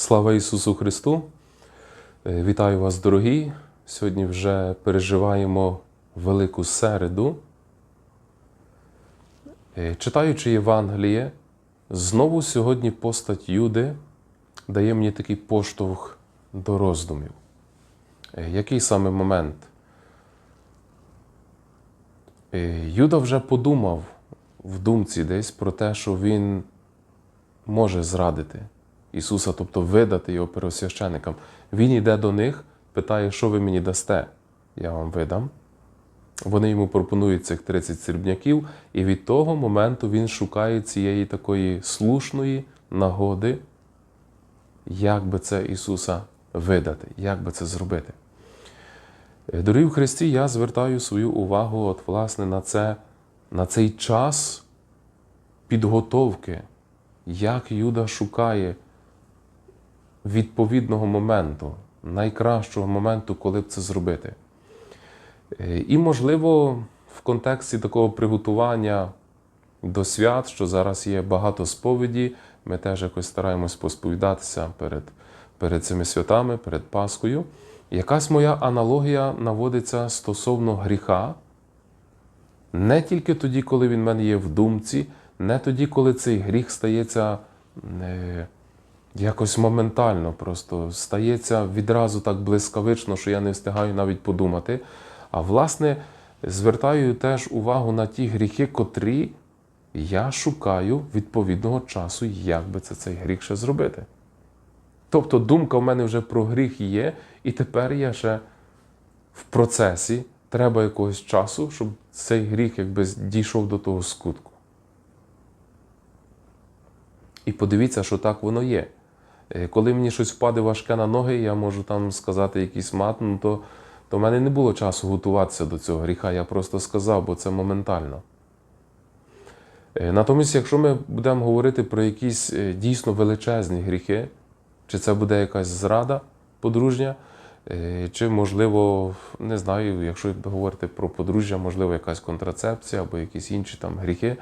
Слава Ісусу Христу! Е, Вітаю вас, дорогі! Сьогодні вже переживаємо Велику середу. Е, Читаючи Євангеліє, знову сьогодні постать Юди дає мені такий поштовх до роздумів. Е, Який саме момент? Юда вже подумав в думці десь про те, що він може зрадити Ісуса, тобто видати його первосвященикам. Він йде до них, питає, що ви мені дасте, я вам видам. Вони йому пропонують цих 30 срібняків, і від того моменту він шукає цієї такої слушної нагоди, як би це Ісуса видати, як би це зробити. Е, Дорогі в Христі, я звертаю свою увагу от, власне, на, це, на цей час підготовки, як Юда шукає відповідного моменту, найкращого моменту, коли б це зробити. Е, І, можливо, в контексті такого приготування до свят, що зараз є багато сповіді, ми теж якось стараємось посповідатися перед, перед цими святами, перед Паскою. Якась моя аналогія наводиться стосовно гріха, не тільки тоді, коли він в мене є в думці, не тоді, коли цей гріх стається е, якось моментально, просто стається відразу так блискавично, що я не встигаю навіть подумати. А власне, звертаю теж увагу на ті гріхи, котрі я шукаю відповідного часу, як би це цей гріх ще зробити. Тобто думка в мене вже про гріх є, і тепер я ще в процесі треба якогось часу, щоб цей гріх якби дійшов до того скутку. І подивіться, що так воно є. Е, Коли мені щось впаде важке на ноги, я можу там сказати якийсь мат, ну то, то в мене не було часу готуватися до цього гріха, я просто сказав, бо це моментально. Е, Натомість, якщо ми будемо говорити про якісь е, дійсно величезні гріхи, чи це буде якась зрада подружня, чи, можливо, не знаю, якщо говорити про подружжя, можливо, якась контрацепція або якісь інші там гріхи.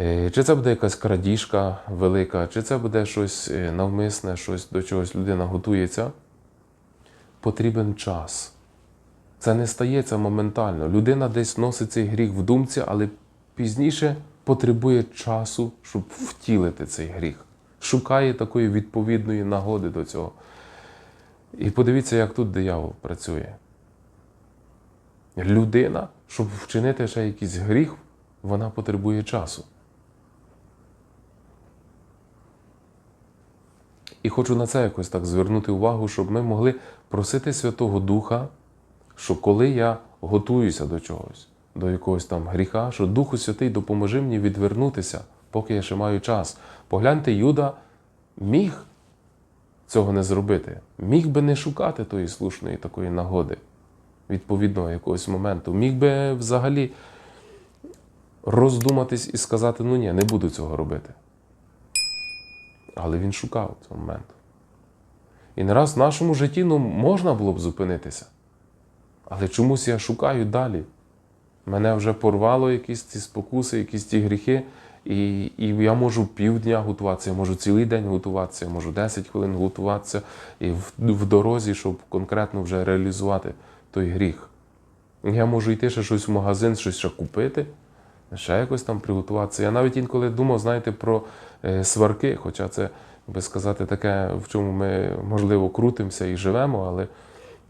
Е, Чи це буде якась крадіжка велика, чи це буде щось е, навмисне, щось до чогось людина готується, потрібен час. Це не стається моментально. Людина десь носить цей гріх в думці, але пізніше потребує часу, щоб втілити цей гріх. Шукає такої відповідної нагоди до цього. І подивіться, як тут диявол працює. Людина, щоб вчинити ще якийсь гріх, вона потребує часу. І хочу на це якось так звернути увагу, щоб ми могли просити Святого Духа, що коли я готуюся до чогось, до якогось там гріха, що Духу Святий допоможи мені відвернутися, поки я ще маю час. Погляньте, Юда міг цього не зробити, міг би не шукати тої слушної такої нагоди, відповідного якогось моменту, міг би взагалі роздуматись і сказати: ну ні, не буду цього робити. Але він шукав цього моменту. І не раз в нашому житті ну, можна було б зупинитися. Але чомусь я шукаю далі. Мене вже порвало якісь ці спокуси, якісь ті гріхи, і, і я можу півдня готуватися, я можу цілий день готуватися, я можу 10 хвилин готуватися і в, в дорозі, щоб конкретно вже реалізувати той гріх. Я можу йти ще щось в магазин, щось ще купити, ще якось там приготуватися. Я навіть інколи думав, знаєте, про е, сварки, хоча це, би сказати, таке, в чому ми, можливо, крутимося і живемо, але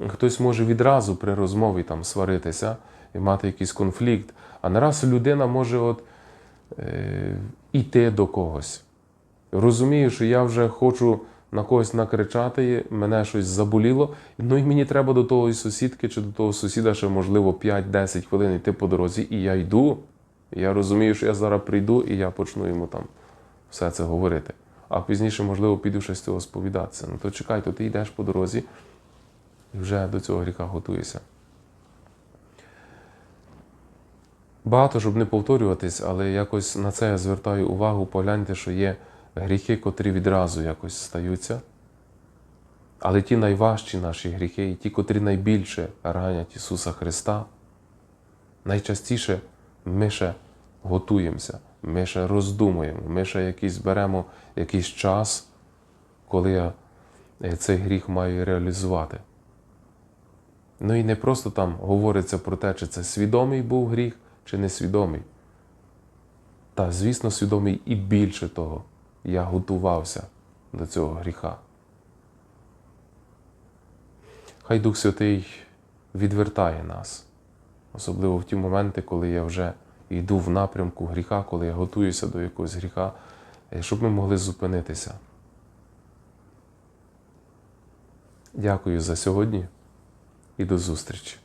хтось може відразу при розмові там сваритися і мати якийсь конфлікт. А не раз людина може от, е, йти до когось. Розумію, що я вже хочу на когось накричати, мене щось заболіло, ну і мені треба до того сусідки чи до того сусіда ще, можливо, 5-10 хвилин йти по дорозі, і я йду. Я розумію, що я зараз прийду і я почну йому там все це говорити. А пізніше, можливо, піду ще з цього сповідатися. Ну то чекай, то ти йдеш по дорозі і вже до цього гріха готуєшся. Багато, щоб не повторюватись, але якось на це я звертаю увагу, погляньте, що є гріхи, котрі відразу якось стаються. Але ті найважчі наші гріхи, і ті, котрі найбільше ранять Ісуса Христа, найчастіше ми ще готуємося, ми ще роздумуємо, ми ще якийсь беремо якийсь час, коли я е, цей гріх маю реалізувати. Ну і не просто там говориться про те, чи це свідомий був гріх, чи несвідомий. Та, звісно, свідомий і більше того, я готувався до цього гріха. Хай Дух Святий відвертає нас, особливо в ті моменти, коли я вже йду в напрямку гріха, коли я готуюся до якогось гріха, е, щоб ми могли зупинитися. Дякую за сьогодні і до зустрічі.